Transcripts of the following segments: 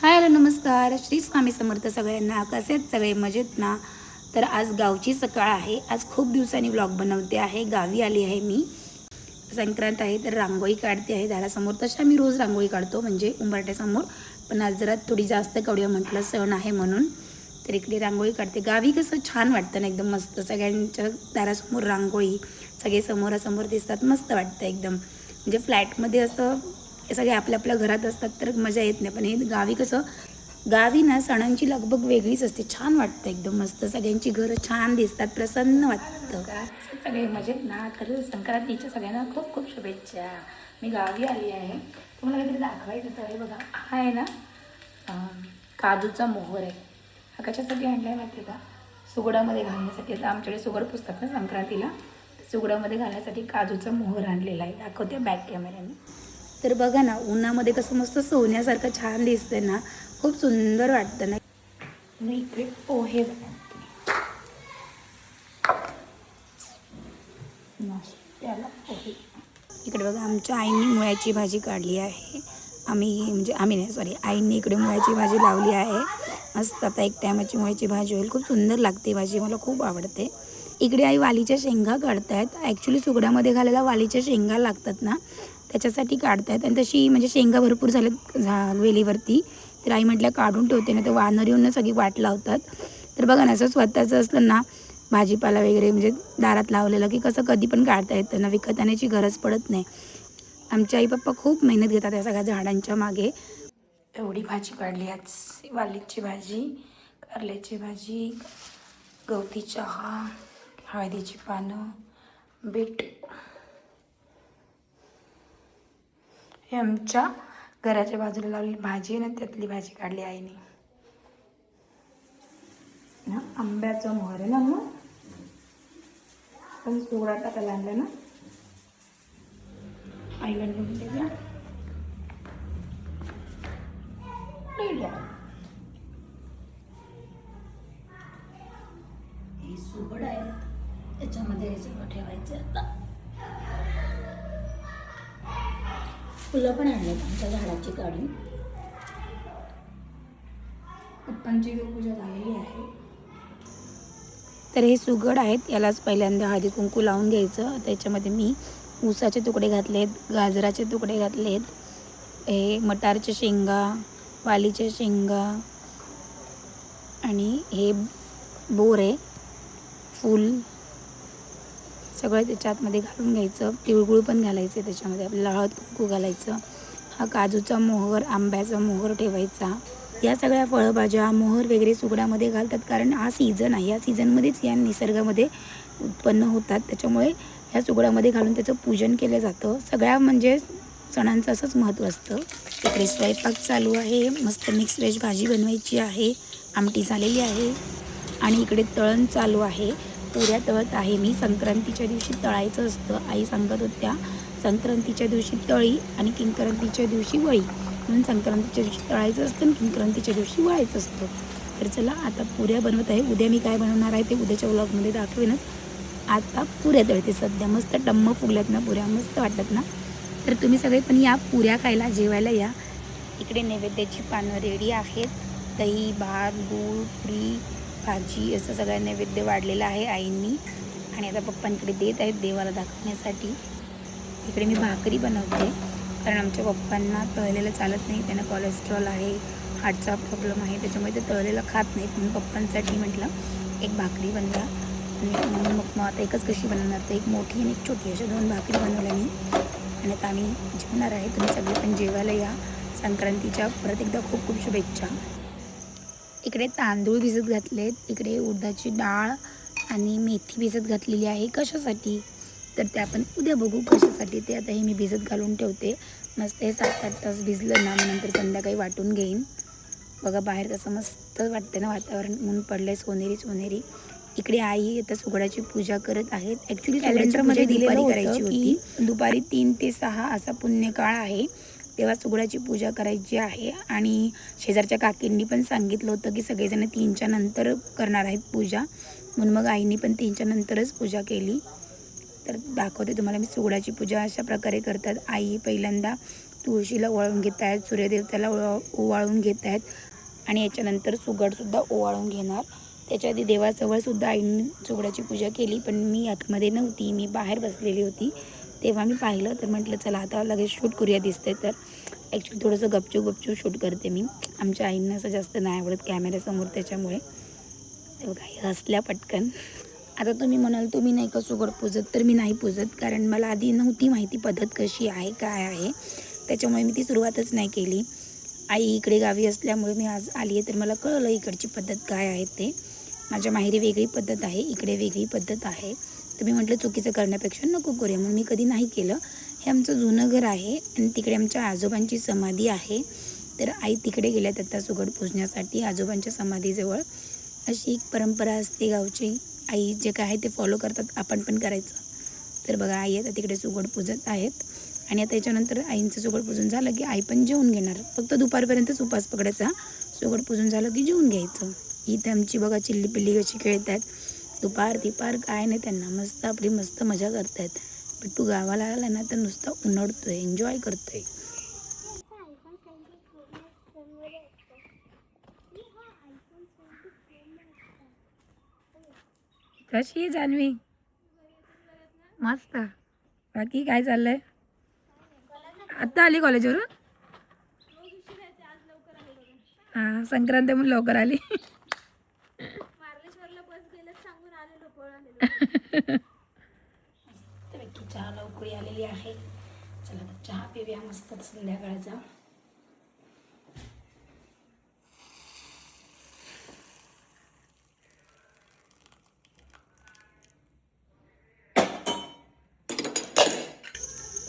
Hi hello नमस्कार. श्री स्वामी समर्थ सगळ्यांना कसे आहेत सगळे? मजेत ना? तर आज गावची सकाळ आहे. आज खूप दिवसांनी व्लॉग बनवते आहे. गावी आली आहे मी. संक्रांत आहे तर रांगोळी काढते आहे. दारासमोर तशा मी रोज रांगोळी काढतो म्हणजे उंबरट्यासमोर पण आज जरा थोडी जास्त कवड्या म्हटलं सण आहे म्हणून. तर इकडे रांगोळी काढते. गावी कसं छान वाटतं ना एकदम मस्त. सगळ्यांच्या दारासमोर रांगोळी सगळे समोरासमोर दिसतात. मस्त वाटतं एकदम. म्हणजे फ्लॅटमध्ये असं हे सगळे आपल्या आपल्या घरात असतात तर मजा येत नाही. पण हे गावी कसं गावी ना सणांची लगबग वेगळीच असते. छान वाटतं एकदम मस्त. सगळ्यांची घरं छान दिसतात प्रसन्न वाटतं. सगळे मजेत ना? तर संक्रांतीच्या सगळ्यांना खूप खूप शुभेच्छा. मी गावी आली आहे. तुम्हाला काहीतरी दाखवायचं तर हे बघा. हा आहे ना काजूचा मोहर आहे. हा कशासाठी आणला आहे माहिती का? सुगडामध्ये घालण्यासाठी. आता आमच्याकडे सुगड पुसतात ना संक्रांतीला सुगडामध्ये घालण्यासाठी काजूचा मोहर आणलेला आहे. दाखवते बॅक कॅमेऱ्याने. तर बघा ना उन्हामध्ये कसं मस्त सोन्यासारखं छान दिसतंय ना. खूप सुंदर वाटतं ना. मी इकडे पोहे बनवते. नाश्त्याला पोहे. इकडे बघा आमच्या आईने मुळ्याची भाजी काढली आहे. आम्ही म्हणजे आम्ही नाही सॉरी आईने इकडे मुळ्याची भाजी लावली आहे. मस्त आता एक टायमाची मुळ्याची भाजी होईल. खूप सुंदर लागते भाजी मला खूप आवडते. इकडे आई वालीच्या शेंगा काढतायत. ॲक्च्युली सुगड्यामध्ये घालायला वालीच्या शेंगा लागतात ना. त्याच्यासाठी काढतायत. आणि तशी म्हणजे शेंगा भरपूर झाल्यात झा वेलीवरती. तर आई म्हटल्या काढून ठेवते ना तर वानर येऊन सगळी वाट लावतात. तर बघा ना असं स्वतःचं असलं ना भाजीपाला वगैरे म्हणजे दारात लावलेलं की कसं कधी पण काढता येतं ना विकत आणायची गरज पडत नाही. आमचे आई पप्पा खूप मेहनत घेतात या सगळ्या झाडांच्या मागे. एवढी भाजी काढली आज वालीची भाजी कारल्याची भाजी गवती चहा हळदीची पानं बीट. हे आमच्या घराच्या बाजूला लावलेली भाजी आहे ना त्यातली भाजी काढली आईने. ना आंब्याचं मोहर आहे ना मग? पण सोळा टाकायला आणलं ना? आईला नेऊन देऊया. देऊया. हे सुगड आहे. त्याच्यामध्ये हे सगळं ठेवायचं आता. फुलं पण आणलेत आमच्या झाडाची काढून. पप्पांची पूजा झालेली आहे. तर हे सुगड आहेत यालाच पहिल्यांदा हळदी कुंकू लावून घ्यायचं. त्याच्यामध्ये मी ऊसाचे तुकडे घातलेत गाजराचे तुकडे घातलेत हे मटारच्या शेंगा वालीच्या शेंगा आणि हे बोर आहे फूल सगळं त्याच्या आतमध्ये घालून घ्यायचं. तिळगुळ पण घालायचं त्याच्यामध्ये. आपल्याला हळद कुंकू घालायचं. हा काजूचा मोहर आंब्याचा मोहर ठेवायचा. या सगळ्या फळभाज्या मोहर वगैरे सुगडामध्ये घालतात. कारण हा सीझन आहे. या सीझनमध्येच या निसर्गामध्ये उत्पन्न होतात. त्याच्यामुळे ह्या सुगडामध्ये घालून त्याचं पूजन केलं जातं. सगळ्या म्हणजे सणांचं असंच महत्त्व असतं. इकडे स्वयंपाक चालू आहे. मस्त मिक्स व्हेज भाजी बनवायची आहे. आमटी झालेली आहे. आणि इकडे तळण चालू आहे. पुऱ्या तळत आहे. मी संक्रांतीच्या दिवशी तळायचं असतं. आई सांगत होत्या संक्रांतीच्या दिवशी तळी आणि किंक्रांतीच्या दिवशी वळी म्हणून संक्रांतीच्या दिवशी तळायचं असतं आणि किंक्रांतीच्या दिवशी वळायचं असतं. तर चला आता पुऱ्या बनवत आहे. उद्या मी काय बनवणार आहे ते उद्याच्या व्लॉगमध्ये दाखवेनच. आता पुऱ्या तळते. सध्या मस्त टम्म फुगल्यात ना पुऱ्या. मस्त वाटतात ना? तर तुम्ही सगळे पण या पुऱ्या खायला जेवायला या. इकडे नैवेद्याची पानं रेडी आहेत. दही भात गूळ पुरी भाजी असं सगळं नैवेद्य वाढलेलं आहे आईंनी. आणि आता पप्पांकडे देत आहेत देवाला दाखवण्यासाठी. इकडे मी भाकरी बनवते. कारण आमच्या पप्पांना तळलेलं चालत नाही त्यांना कोलेस्ट्रॉल आहे हार्टचा प्रॉब्लेम आहे त्याच्यामुळे ते तळलेलं खात नाहीत. म्हणून पप्पांसाठी म्हटलं एक भाकरी बनवा. आणि म्हणून मग मग आता एकच कशी बनवणार? तर एक मोठी आणि एक छोटी अशा दोन भाकरी बनवल्या मी. आणि आता आम्ही जेवणार आहे. तुम्ही सगळे पण जेवायला या. संक्रांतीच्या परत एकदा खूप खूप शुभेच्छा. इकडे तांदूळ भिजत घातलेत इकडे उडदाची डाळ आणि मेथी भिजत घातलेली आहे कशासाठी? तर ते आपण उद्या बघू कशासाठी ते आता हे मी भिजत घालून ठेवते. मस्त हे सात आठ तास भिजलं ना नंतर संध्याकाळी वाटून घेईन. बघा बाहेर कसं मस्त वाटतं ना वातावरण ऊन पडलंय सोनेरी सोनेरी. इकडे आई आता सुगडाची पूजा करत आहेत. ॲक्च्युली कॅलेंडरमध्ये दिलेली करायची होती दुपारी तीन ते सहा असा पुण्यकाळ आहे. तेव्हा सुगडाची पूजा करायची आहे. आणि शेजारच्या काकींनी पण सांगितलं होतं की सगळेजण तीनच्या नंतर करणार आहेत पूजा. म्हणून मग आईनी पण तीनच्या नंतरच पूजा केली. तर दाखवते तुम्हाला मी सुगडाची पूजा अशा प्रकारे करतात. आई पहिल्यांदा तुळशीला ओवाळून घेत आहेत सूर्यदेवताला ओवा ओवाळून घेत आहेत आणि याच्यानंतर सुगडसुद्धा ओवाळून घेणार. त्याच्या आधी देवाजवळसुद्धा आईने सुगडाची पूजा केली पण मी आतमध्ये नव्हती. मी बाहेर बसलेली होती. तेव्हा मी पाहिलं तर म्हटलं चला आता लगेच शूट करूया दिसते तर. ॲक्च्युली थोडंसं गपचूप गपचूप शूट करते मी. आमच्या आईंना असं जास्त नाही आवडत कॅमेऱ्यासमोर त्याच्यामुळे. तेव्हा काही हसल्या पटकन. आता तुम्ही म्हणाल तुम्ही नाही का सुगड पुजत? तर मी नाही पुजत कारण मला आधी नव्हती माहिती पद्धत कशी आहे काय आहे. त्याच्यामुळे मी ती सुरुवातच नाही केली. आई इकडे गावी असल्यामुळे मी आज आली आहे तर मला कळलं इकडची पद्धत काय आहे ते. माझ्या माहेरी वेगळी पद्धत आहे इकडे वेगळी पद्धत आहे. तर मी म्हटलं चुकीचं करण्यापेक्षा नको करूया. म्हणून मी कधी नाही केलं. हे आमचं जुनं घर आहे आणि तिकडे आमच्या आजोबांची समाधी आहे. तर आई तिकडे गेल्या आता सुगड पुजण्यासाठी आजोबांच्या समाधीजवळ अशी एक परंपरा असते गावची. आई जे काय आहे ते फॉलो करतात. आपण पण करायचं. तर बघा आई आता तिकडे सुगड पूजत आहेत. आणि आता याच्यानंतर आईंचं सुगड पूजन झालं की आई पण जेवून घेणार. फक्त दुपारपर्यंतच उपास पकडायचा. सुगड पूजन झालं की जेवून घ्यायचं. इथे आमची बघा चिल्ली पिल्ली कशी खेळत आहेत दुपार दिपार काय नाही त्यांना मस्त आपली मस्त मजा करतायत. पण तू गावाला आला ना तर नुसता उन्हाळतोय एन्जॉय करतोय. कशी आहे जान्हवी? मस्त. बाकी काय चाललंय? आत्ता आली कॉलेजवरून? हां संक्रांत म्हणून लवकर आली. मस्तपैकी चहा लवकर आलेली आहे चला तर चहा पिऊया मस्त संध्याकाळचा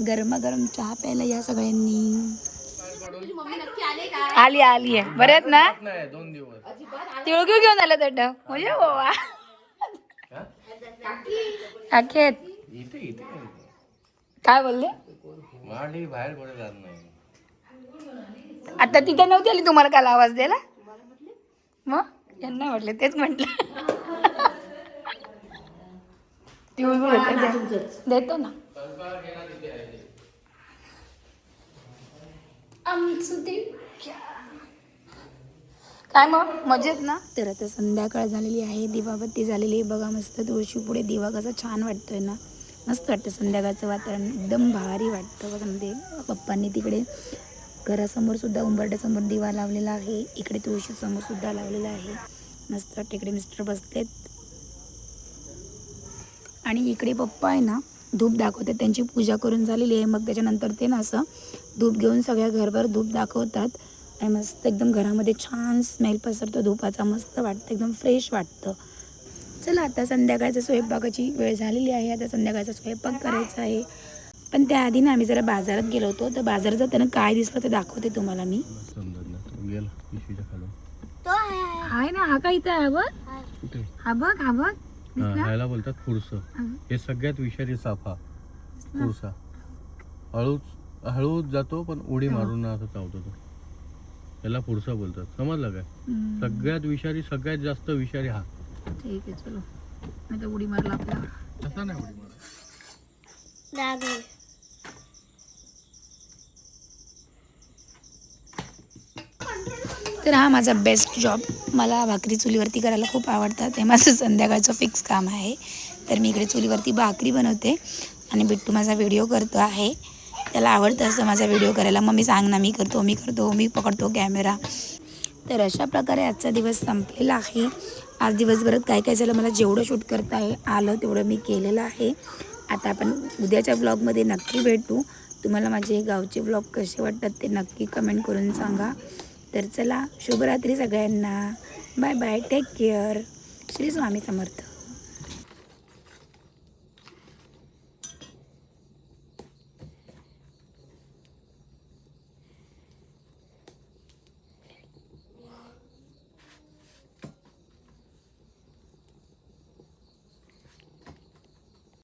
गरमागरम चहा प्यायला या सगळ्यांनी आली आली आहे. बरे आहेत ना? दोन दिवस. तिळगुळ घेऊन आलं तट म्हणजे अखेत इथे इथे काय बोलले? मांडी बाहेर कोणी जात नाही. आता तिथे नव्हती आली तुम्हाला काल आवाज द्यायला? मग? यांना म्हटले तेच म्हटलं. देतो ना. आमचं ते काय मग? मजेत ना? तर आता संध्याकाळ झालेली आहे दिवाबत्ती झालेली आहे. बघा मस्त तुळशी पुढे दिवा कसा छान वाटतोय ना. मस्त वाटतं संध्याकाळचं वातावरण. एकदम भारी वाटतं बघा ना ते. पप्पांनी तिकडे घरासमोर सुद्धा उंबरट्यासमोर दिवा लावलेला आहे. इकडे तुळशीसमोर सुद्धा लावलेला आहे. मस्त वाटतं इकडे मिस्टर बसलेत. आणि इकडे पप्पा आहे ना धूप दाखवतात. त्यांची पूजा करून झालेली आहे. मग त्याच्यानंतर ते ना असं धूप घेऊन सगळ्या घरभर धूप दाखवतात. आणि मस्त एकदम घरामध्ये छान स्मेल पसरतो धूपाचा मस्त वाटतं एकदम फ्रेश वाटतं. चला आता संध्याकाळच्या स्वयंपाकाची वेळ झालेली आहे. आता संध्याकाळचा स्वयंपाक करायचा आहे. पण त्याआधी ना आम्ही जरा बाजारात गेलो होतो. तर बाजारात जाताना काय दिसलं ते दाखवते तुम्हाला मी. आहे ना हा का इथं आहे बघ? हा बघ हा बघ. ह्याला बोलतात फुरसं. हा. हे सगळ्यात विषारी साफा फुरसा. हळूच हळूच जातो पण उडी मारून असं चावतो तो. त्याला फुरसा बोलतात. समजलं काय? हम्म. सगळ्यात विषारी सगळ्यात जास्त विषारी हा. ठीक आहे चलो. नाही तर उडी मारला तसा नाही उडी तर हा माझा बेस्ट जॉब मला भाकरी चुलीवरती करायला खूप आवडतात. हे माझं संध्याकाळचं फिक्स काम आहे. तर मी इकडे चुलीवरती भाकरी बनवते. आणि बिट्टू माझा व्हिडिओ करतो आहे. त्याला आवडतं असं माझा व्हिडिओ करायला. मग मी सांग ना मी करतो मी करतो मी पकडतो कॅमेरा तर अशा प्रकारे आजचा दिवस संपलेला आहे. आज दिवसभरात काय काय झालं मला जेवढं शूट करता आहे आलं तेवढं मी केलेलं आहे. आता आपण उद्याच्या ब्लॉगमध्ये नक्की भेटू. तुम्हाला माझे गावचे ब्लॉग कसे वाटतात ते नक्की कमेंट करून सांगा. तर चला शुभरात्री सगळ्यांना. Bye bye take care Shri Swami Samarth.